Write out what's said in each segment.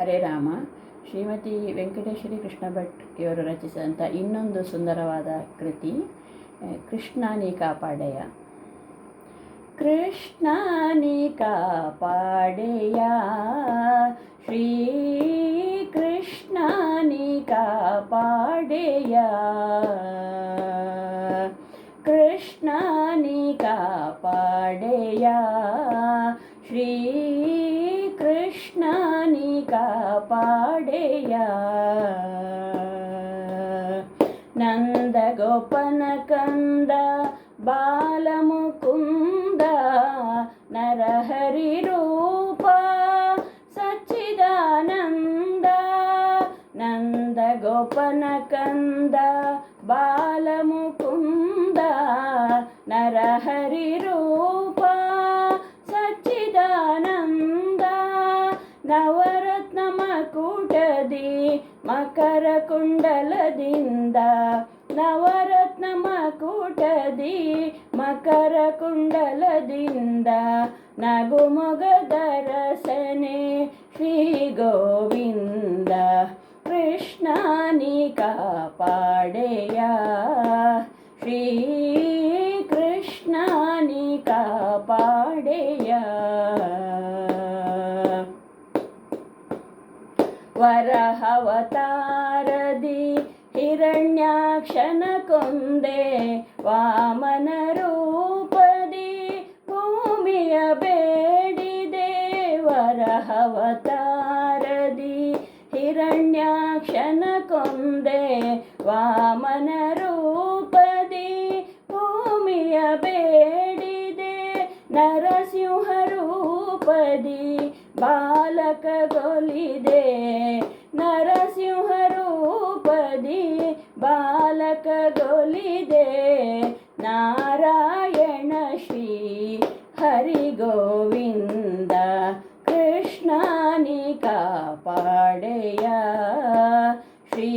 ಹರೇ ರಾಮ. ಶ್ರೀಮತಿ ವೆಂಕಟೇಶ್ವರಿ ಕೃಷ್ಣ ಭಟ್ ಇವರು ರಚಿಸಿದಂಥ ಇನ್ನೊಂದು ಸುಂದರವಾದ ಕೃತಿ ಕೃಷ್ಣಾನಿ ಕೃಷ್ಣ ನೀ ಕಾಪಾಡೆಯ. ಕೃಷ್ಣ ನೀ ಕಾಪಾಡೆಯ. ಶ್ರೀ ಕೃಷ್ಣ ನೀ ಕಾಪಾಡೆಯ. ಕೃಷ್ಣ ನೀ ಕಾಪಾಡೆಯ. పాడేయా? నంద గోపన కంద బాలముకుంద నరహరి రూప సచ్చిదానంద నంద గోపన కంద బాలముకుంద నరహరి రూప ಮಕರ ಕುಂಡಲದಿಂದ ನವರತ್ನ ಮಕೂಟದಿ ಮಕರ ಕುಂಡಲದಿಂದ ನಗುಮೊಗದರಸನೆ ಶ್ರೀ ಗೋವಿಂದ ಕೃಷ್ಣಾನಿ ಕಾಪಾಡೆಯ. ಶ್ರೀ ಕೃಷ್ಣಾನಿ ಕಾಪಾಡೆಯ. ವರಹವತಾರದಿ ಹಿರಣ್ಯಾಕ್ಷನ ಕೊಂದೆ ವಾಮನ ರೂಪದಿ ಭೂಮಿಯ ಬೇಡಿದೆ ವರಹವತಾರದಿ ಹಿರಣ್ಯಾಕ್ಷನ ಕೊಂದೆ ವಾಮನ ರೂಪದಿ ಭೂಮಿಯ ಬೇಡಿದೆ ನರಸಿಂಹ ರೂಪದಿ ಬಾಲಕಗೊಲಿದೆ ನರಸಿಂಹ ರೂಪದಿ ಬಾಲಕಗೊಲಿದೆ ನಾರಾಯಣ ಶ್ರೀ ಹರಿ ಗೋವಿಂದ ಕೃಷ್ಣ ನೀ ಕಾಪಾಡೆಯ. ಶ್ರೀ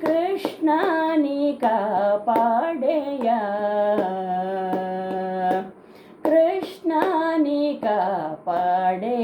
ಕೃಷ್ಣ ಪಾಡೆಯಾ ಕಾಪಾಡೆಯ. ನೀ